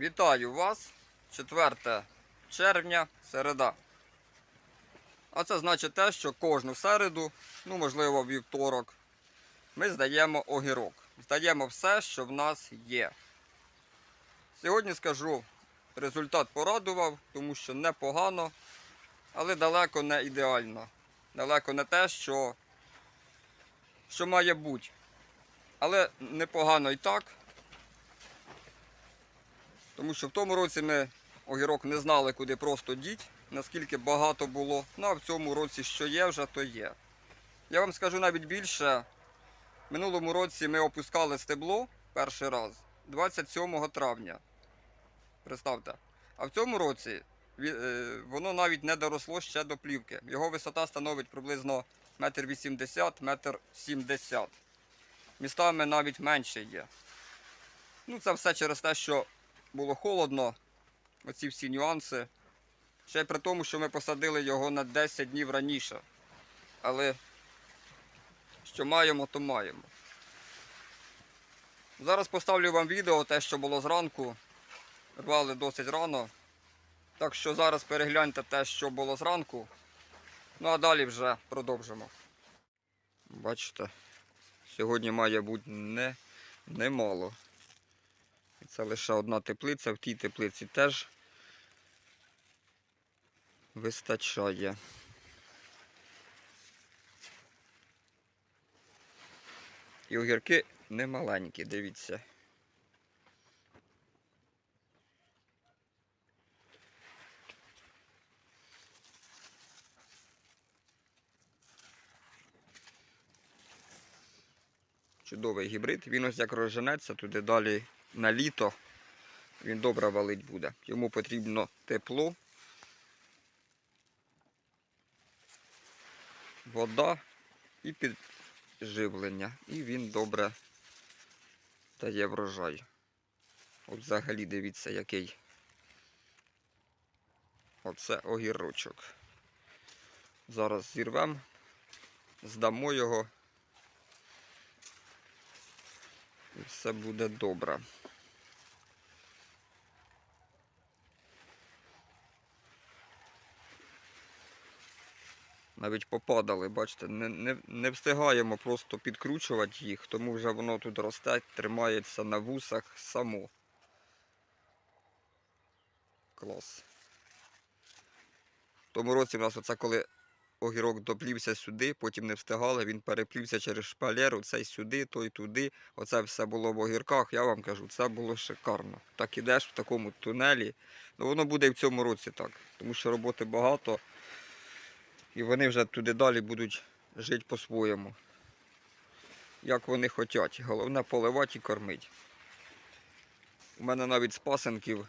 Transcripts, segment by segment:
Вітаю вас! 4 червня, середа. А це значить те, що кожну середу, ну можливо вівторок, ми здаємо огірок. Здаємо все, що в нас є. Сьогодні скажу, результат порадував, тому що непогано, але далеко не ідеально. Далеко не те, що, що має бути. Але непогано і так. Тому що в тому році ми огірок не знали, куди просто діть, наскільки багато було. Ну а в цьому році що є, вже то є. Я вам скажу навіть більше. В минулому році ми опускали стебло перший раз 27 травня. Представте. А в цьому році е, воно навіть не доросло ще до плівки. Його висота становить приблизно 1,80 м, 1,70 м. Містами навіть менше є. Ну, це все через те, що було холодно, оці всі нюанси. Ще й при тому, що ми посадили його на 10 днів раніше. Але що маємо, то маємо. Зараз поставлю вам відео, те, що було зранку. Рвали досить рано. Так що зараз перегляньте те, що було зранку. Ну а далі вже продовжимо. Бачите, сьогодні має бути не, немало. Це лише одна теплиця, в тій теплиці теж вистачає. І огірки не маленькі, дивіться. Чудовий гібрид. Він ось як розженеться туди далі на літо. Він добре валить буде. Йому потрібно тепло, вода і підживлення. І він добре дає врожай. От взагалі дивіться, який. Оце огірочок. Зараз зірвемо, здамо його. Все буде добре. Навіть попадали, бачите, не, не, не встигаємо просто підкручувати їх, тому вже воно тут росте, тримається на вусах само. Клас. В тому році в нас оце коли огірок доплівся сюди, потім не встигали, він переплівся через шпалеру, цей сюди, той туди. Оце все було в огірках, я вам кажу, це було шикарно. Так ідеш в такому тунелі. Ну воно буде і в цьому році так, тому що роботи багато. І вони вже туди далі будуть жити по-своєму. Як вони хочуть. Головне поливати і кормити. У мене навіть з пасенків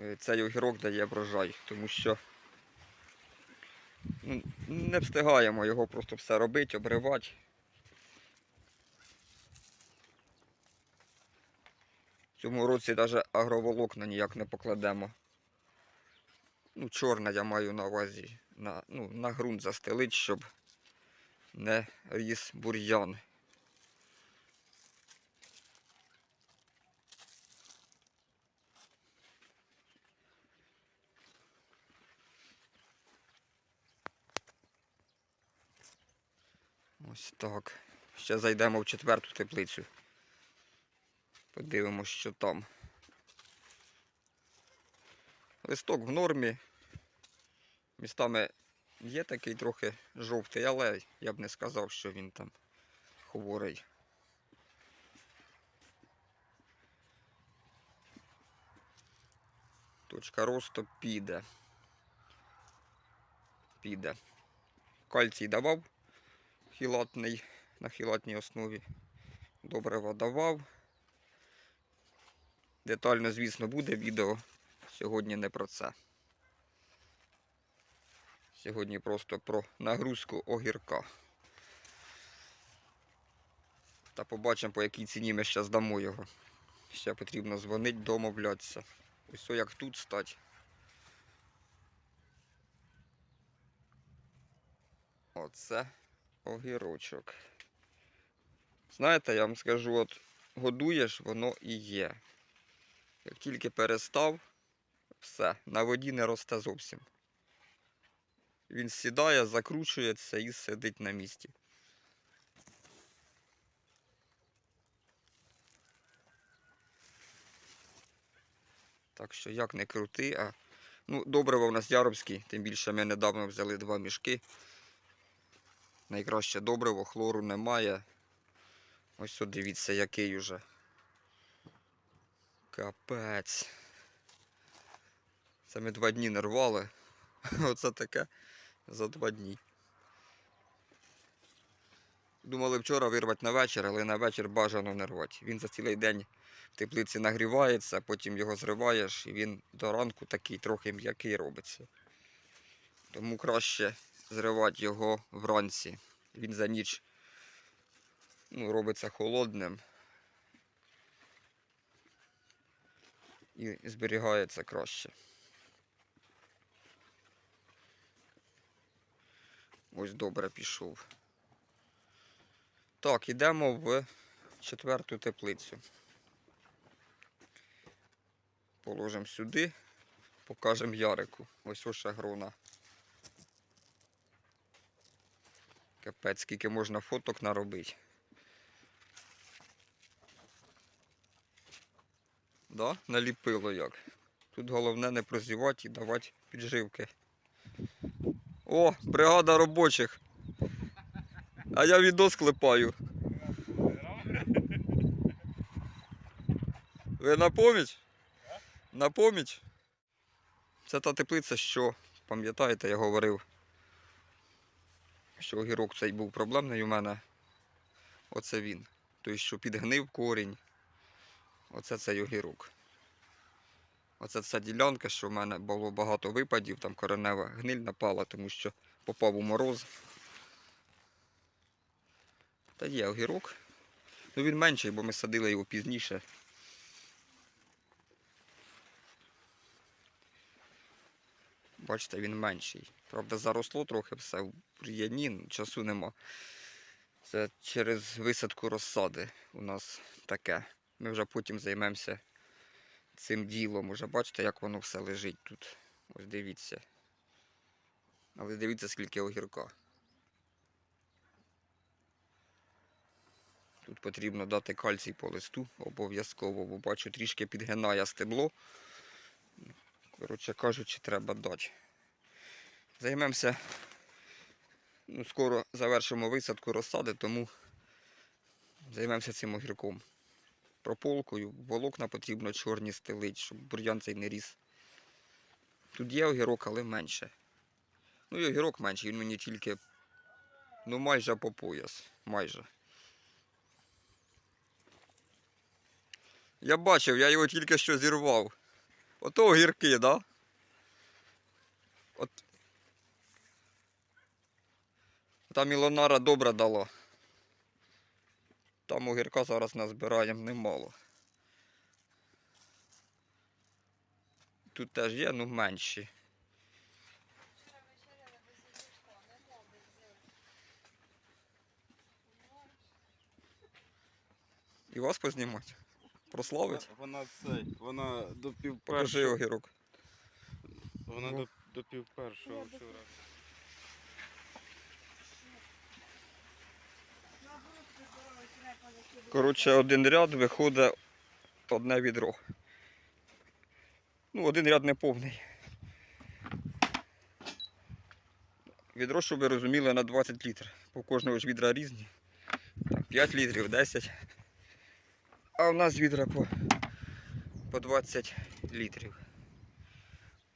е, цей огірок дає врожай, тому що не встигаємо його просто все робити, обривати. В цьому році навіть агроволокна ніяк не покладемо. Ну, чорне я маю на увазі. На, ну, на ґрунт застелить, щоб не ріс бур'ян. Ось так. Ще зайдемо в четверту теплицю. Подивимось, що там. Листок в нормі. Містами є такий трохи жовтий, але я б не сказав, що він там хворий. Точка росту піде. Піде. Кальцій давав хілатний на хілатній основі. Добре давав. Детально, звісно, буде відео. Сьогодні не про це. Сьогодні просто про нагрузку огірка. Та побачимо, по якій ціні ми ще здамо його. Ще потрібно дзвонити, домовлятися. Ось як тут стать. Оце огірочок. Знаєте, я вам скажу, от годуєш, воно і є. Як тільки перестав, все, на воді не росте зовсім. Він сідає, закручується і сидить на місці. Так що як не крути, а ну, добриво у нас яробські, тим більше ми недавно взяли два мішки. Найкраще добриво, хлору немає. Ось от дивіться, який уже. Капець. Це ми два дні не рвали. Оце таке за два дні. Думали вчора вирвати на вечір, але на вечір бажано не рвати. Він за цілий день в теплиці нагрівається, потім його зриваєш, і він до ранку такий трохи м'який робиться. Тому краще зривати його вранці. Він за ніч ну, робиться холодним і зберігається краще. Ось добре пішов. Так, йдемо в четверту теплицю. Положимо сюди, покажемо Ярику. Ось ось ще Капець, скільки можна фоток наробити. Да? Наліпило як. Тут головне не прозівати і давати підживки. О, бригада робочих. А я відос клепаю. Ви на поміч? На поміч? Це та теплиця, що, пам'ятаєте, я говорив, що огірок цей був проблемний у мене. Оце він. Той, що підгнив корінь. Оце цей огірок. Оце ця ділянка, що в мене було багато випадів, там коренева гниль напала, тому що попав у мороз. Та є огірок. Ну він менший, бо ми садили його пізніше. Бачите, він менший. Правда, заросло трохи все в бур'яні, часу нема. Це через висадку розсади у нас таке. Ми вже потім займемося цим ділом. Уже бачите, як воно все лежить тут. Ось дивіться. Але дивіться, скільки огірка. Тут потрібно дати кальцій по листу обов'язково, бо бачу трішки підгинає стебло. Коротше кажучи, треба дати. Займемося, ну, скоро завершимо висадку розсади, тому займемося цим огірком. Прополкою, волокна потрібно чорні стелить, щоб бур'ян цей не ріс. Тут є огірок, але менше. Ну і огірок менший, він мені тільки ну майже по пояс. Майже. Я бачив, я його тільки що зірвав. Ото огірки, да? От. Там Ілонара добре дала. Там огірка зараз назбираємо немало. Тут теж є, ну менші. І вас познімати? Прославить? Вона це, вона до пів Покажи огірок. Вона до, до пів першого вчора. Коротше, один ряд виходить одне відро. Ну, один ряд не повний. Відро, щоб ви розуміли, на 20 літрів. У кожного ж відра різні. Там 5 літрів, 10. А в нас відра по, по 20 літрів.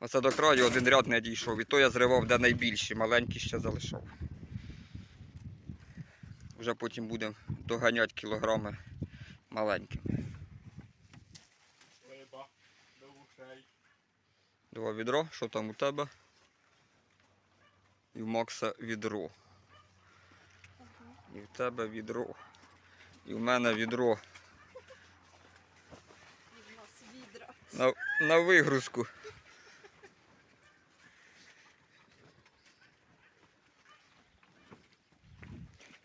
Оце до краю один ряд не дійшов. І то я зривав де найбільші, маленькі ще залишав. Вже потім будемо доганяти кілограми маленькими. Риба до вушей. Два відро, що там у тебе? І в Макса відро. І в тебе відро. І в мене відро на, на вигрузку.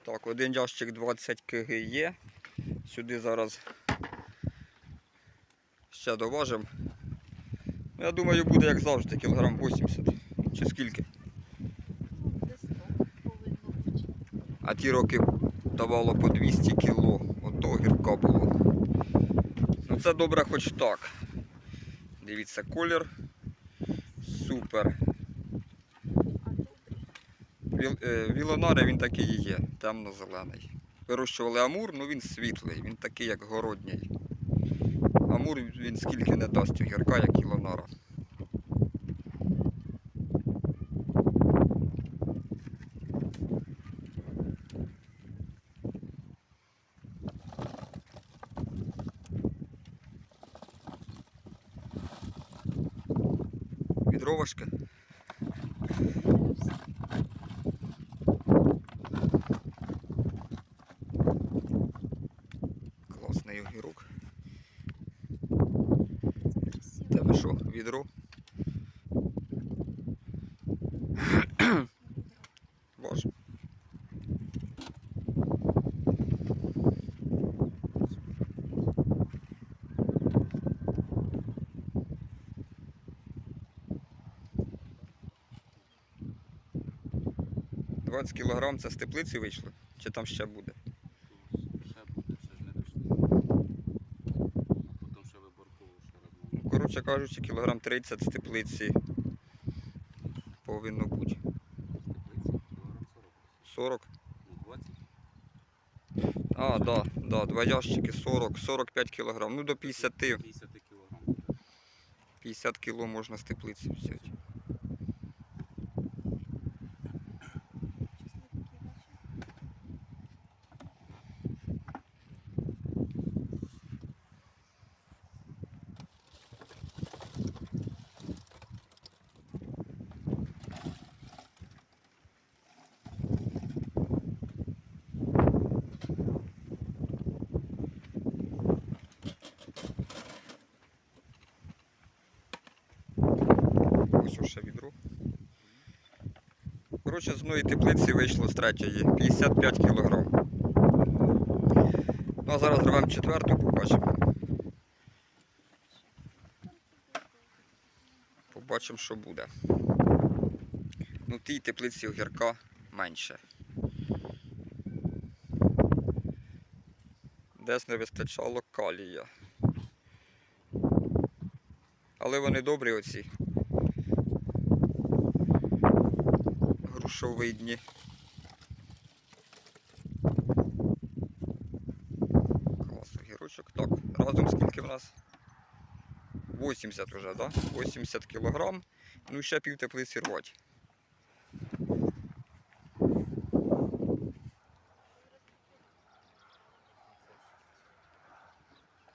Так, один ящик 20 кг є. Сюди зараз Ще доважимо. Ну, Я думаю, буде як завжди, кілограм 80. Чи скільки? А ті роки давало по 200 кіло. Ото гірка було. Ну це добре хоч так. Дивіться, колір. Супер. А добрі. Віл, е, Вілонари він такий є, темно-зелений. Вирощували амур, ну він світлий, він такий, як городній. Амур він скільки не дасть гірка, як і лонара. Відровашки. 20 кілограм це з теплиці вийшло? Чи там ще буде? Ще буде, ще ж не дійшли. А потім ще виборково ще робимо. Ну, коротше кажучи, кілограм 30 з теплиці повинно бути. З теплиці кілограм 40. 40? Ну, 20. А, да, да, два ящики 40, 45 кілограм. Ну до 50. 50 кілограм. 50 кіло можна з теплиці взяти. Ось відро. Коротше, з одної теплиці вийшло з третьої 55 кілограм. Ну а зараз рвемо четверту, побачимо. Побачимо, що буде. Ну, тій теплиці огірка менше. Десь не вистачало калія. Але вони добрі оці. Грушовидні. Клас, огірочок. Так, разом скільки в нас? 80 вже? Да? 80 кілограм. Ну ще пів теплиці рвать.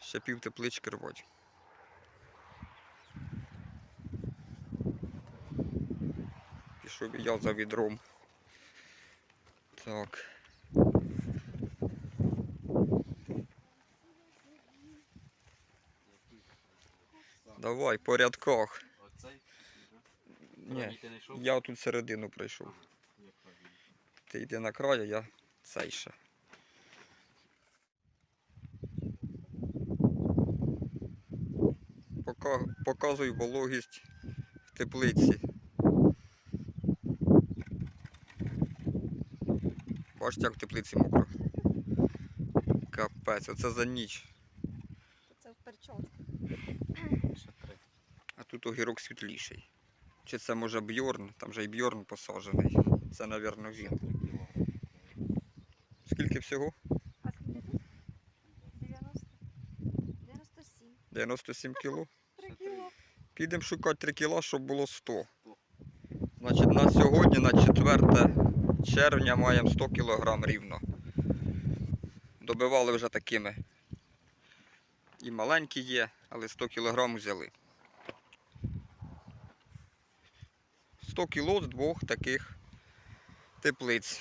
Ще пів теплички рвать. Пішов я за відром. Так. Давай, по рядках. Ні, я тут середину правильно. Ти йди на край, а я цей ще. Пока, показуй вологість в теплиці. Бачите, як в теплиці мокро. Капець, оце за ніч. Це в перчотку. А тут огірок світліший. Чи це може бьорн? Там же і бьорн посаджений. Це, мабуть, він. Скільки всього? А скільки тут? 90? 97. 97 кіло. 3 кіло. Підемо шукати 3 кіла, щоб було 100. Значить, на сьогодні, на 4 червня, маємо 100 кілограм рівно. Добивали вже такими. І маленькі є, але 100 кілограм взяли. 100 кіло з двох таких теплиць.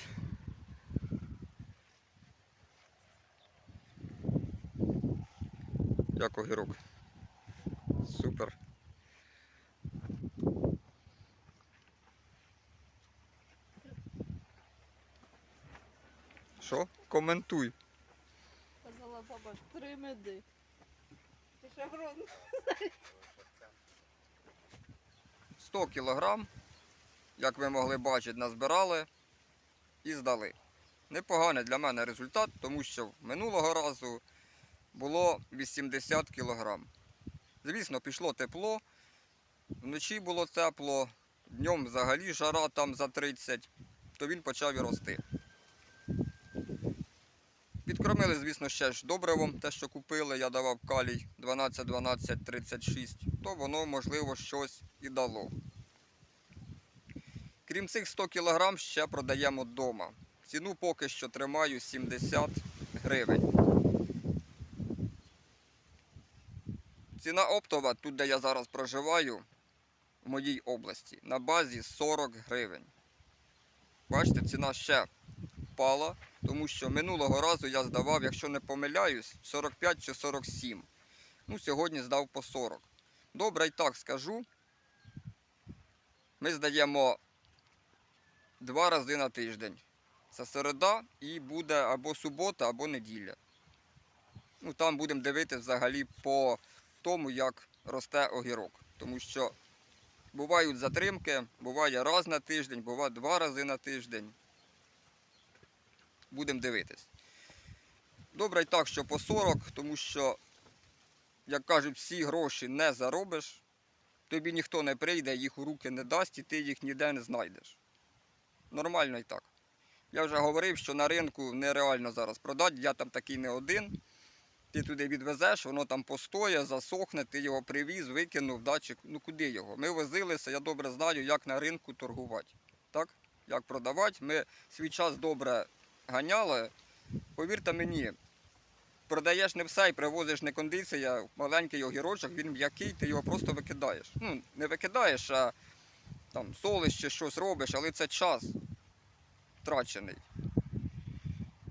Як огірок. Супер. Що? Коментуй. Казала баба, три меди. Ти шеврон. 100 кілограм, як ви могли бачити, назбирали і здали. Непоганий для мене результат, тому що минулого разу було 80 кілограм. Звісно, пішло тепло, вночі було тепло, днем взагалі жара там за 30, то він почав і рости. Підкормили, звісно, ще ж добривом, те, що купили, я давав калій 12, 12, 36, то воно, можливо, щось і дало. Крім цих 100 кг, ще продаємо вдома. Ціну поки що тримаю 70 гривень. Ціна оптова, тут де я зараз проживаю, в моїй області, на базі 40 гривень. Бачите, ціна ще впала, тому що минулого разу я здавав, якщо не помиляюсь, 45 чи 47. Ну, сьогодні здав по 40. Добре, і так скажу. Ми здаємо два рази на тиждень. Це середа і буде або субота, або неділя. Ну, там будемо дивитися взагалі по тому, як росте огірок. Тому що бувають затримки, буває раз на тиждень, буває два рази на тиждень. Будемо дивитись. Добре і так, що по 40, тому що, як кажуть, всі гроші не заробиш, тобі ніхто не прийде, їх у руки не дасть і ти їх ніде не знайдеш. Нормально і так. Я вже говорив, що на ринку нереально зараз продати, я там такий не один. Ти туди відвезеш, воно там постоє, засохне, ти його привіз, викинув, датчик. Ну куди його? Ми возилися, я добре знаю, як на ринку торгувати. Так? Як продавати. Ми свій час добре ганяли. Повірте мені, продаєш не все і привозиш не кондиція, маленький огірочок, він м'який, ти його просто викидаєш. Ну, не викидаєш, а там солиш чи щось робиш, але це час втрачений.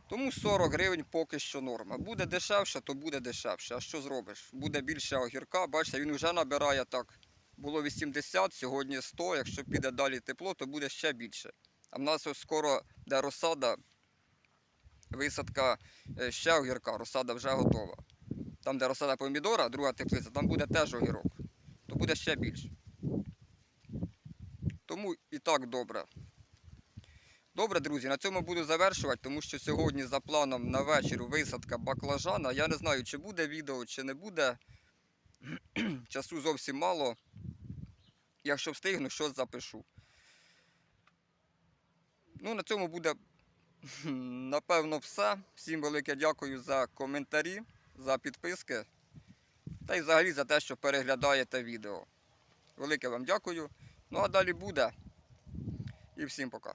Тому 40 гривень поки що норма. Буде дешевше, то буде дешевше. А що зробиш? Буде більше огірка, бачите, він вже набирає так. Було 80, сьогодні 100. Якщо піде далі тепло, то буде ще більше. А в нас ось скоро де розсада, висадка е, ще огірка, розсада вже готова. Там, де розсада помідора, друга теплиця, там буде теж огірок. То буде ще більше. Тому і так добре. Добре, друзі, на цьому буду завершувати, тому що сьогодні за планом на вечір висадка баклажана. Я не знаю, чи буде відео, чи не буде. Часу зовсім мало. Якщо встигну, щось запишу. Ну, на цьому буде напевно все. Всім велике дякую за коментарі, за підписки та й взагалі за те, що переглядаєте відео. Велике вам дякую. Ну а далі буде. І всім пока.